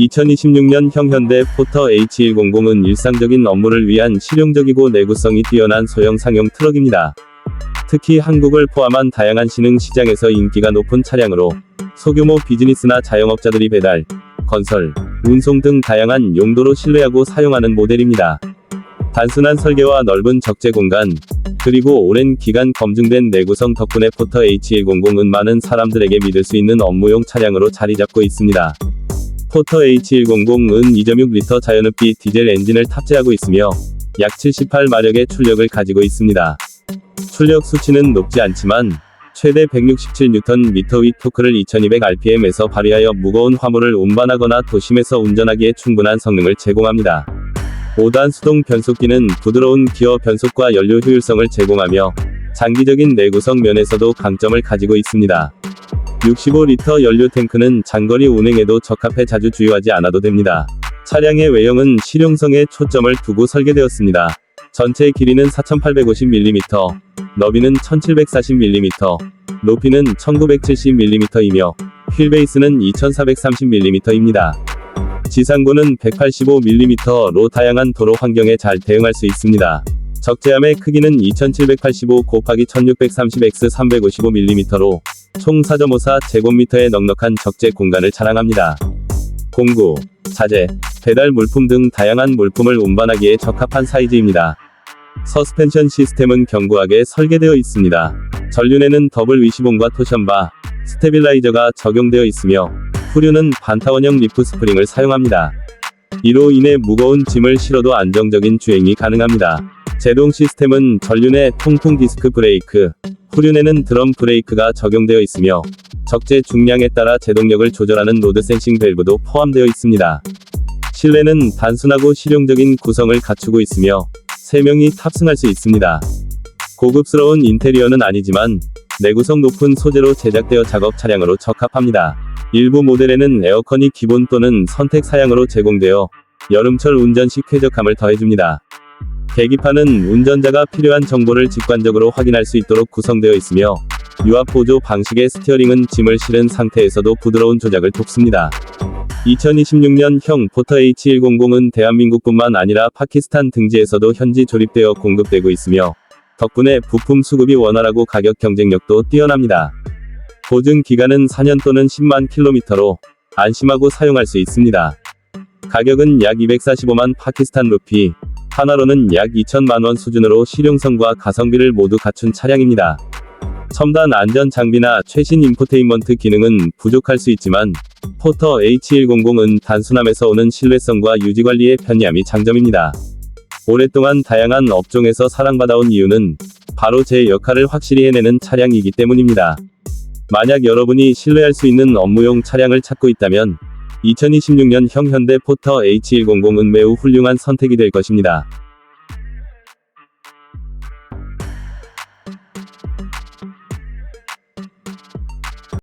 2026년 형 현대 포터 H100은 일상적인 업무를 위한 실용적이고 내구성이 뛰어난 소형 상용 트럭입니다. 특히 한국을 포함한 다양한 신흥 시장에서 인기가 높은 차량으로 소규모 비즈니스나 자영업자들이 배달, 건설, 운송 등 다양한 용도로 신뢰하고 사용하는 모델입니다. 단순한 설계와 넓은 적재 공간, 그리고 오랜 기간 검증된 내구성 덕분에 포터 H100은 많은 사람들에게 믿을 수 있는 업무용 차량으로 자리 잡고 있습니다. 포터 H100은 2.6리터 자연흡기 디젤 엔진을 탑재하고 있으며 약 78마력의 출력을 가지고 있습니다. 출력 수치는 높지 않지만 최대 167Nm 윗 토크를 2200rpm에서 발휘하여 무거운 화물을 운반하거나 도심에서 운전하기에 충분한 성능을 제공합니다. 5단 수동 변속기는 부드러운 기어 변속과 연료 효율성을 제공하며 장기적인 내구성 면에서도 강점을 가지고 있습니다. 65리터 연료 탱크는 장거리 운행에도 적합해 자주 주유하지 않아도 됩니다. 차량의 외형은 실용성에 초점을 두고 설계되었습니다. 전체 길이는 4850mm, 너비는 1740mm, 높이는 1970mm이며 휠베이스는 2430mm입니다. 지상고는 185mm로 다양한 도로 환경에 잘 대응할 수 있습니다. 적재함의 크기는 2785 곱하기 1630x 355mm로 총 4.54 제곱미터의 넉넉한 적재 공간을 자랑합니다. 공구, 자재, 배달 물품 등 다양한 물품을 운반하기에 적합한 사이즈입니다. 서스펜션 시스템은 견고하게 설계되어 있습니다. 전륜에는 더블 위시봉과 토션바, 스테빌라이저가 적용되어 있으며 후륜은 반타원형 리프 스프링을 사용합니다. 이로 인해 무거운 짐을 실어도 안정적인 주행이 가능합니다. 제동 시스템은 전륜에 통풍 디스크 브레이크, 후륜에는 드럼 브레이크가 적용되어 있으며 적재 중량에 따라 제동력을 조절하는 로드 센싱 밸브도 포함되어 있습니다. 실내는 단순하고 실용적인 구성을 갖추고 있으며 3명이 탑승할 수 있습니다. 고급스러운 인테리어는 아니지만 내구성 높은 소재로 제작되어 작업 차량으로 적합합니다. 일부 모델에는 에어컨이 기본 또는 선택 사양으로 제공되어 여름철 운전 시 쾌적함을 더해줍니다. 계기판은 운전자가 필요한 정보를 직관적으로 확인할 수 있도록 구성되어 있으며 유압 보조 방식의 스티어링은 짐을 실은 상태에서도 부드러운 조작을 돕습니다. 2026년형 포터 H100은 대한민국뿐만 아니라 파키스탄 등지에서도 현지 조립되어 공급되고 있으며 덕분에 부품 수급이 원활하고 가격 경쟁력도 뛰어납니다. 보증 기간은 4년 또는 10만 킬로미터로 안심하고 사용할 수 있습니다. 가격은 약 245만 파키스탄 루피, 하나로는 약 2천만 원 수준으로 실용성과 가성비를 모두 갖춘 차량입니다. 첨단 안전 장비나 최신 인포테인먼트 기능은 부족할 수 있지만 포터 H100은 단순함에서 오는 신뢰성과 유지 관리의 편리함이 장점입니다. 오랫동안 다양한 업종에서 사랑받아온 이유는 바로 제 역할을 확실히 해내는 차량이기 때문입니다. 만약 여러분이 신뢰할 수 있는 업무용 차량을 찾고 있다면 2026년형 현대 포터 H100은 매우 훌륭한 선택이 될 것입니다.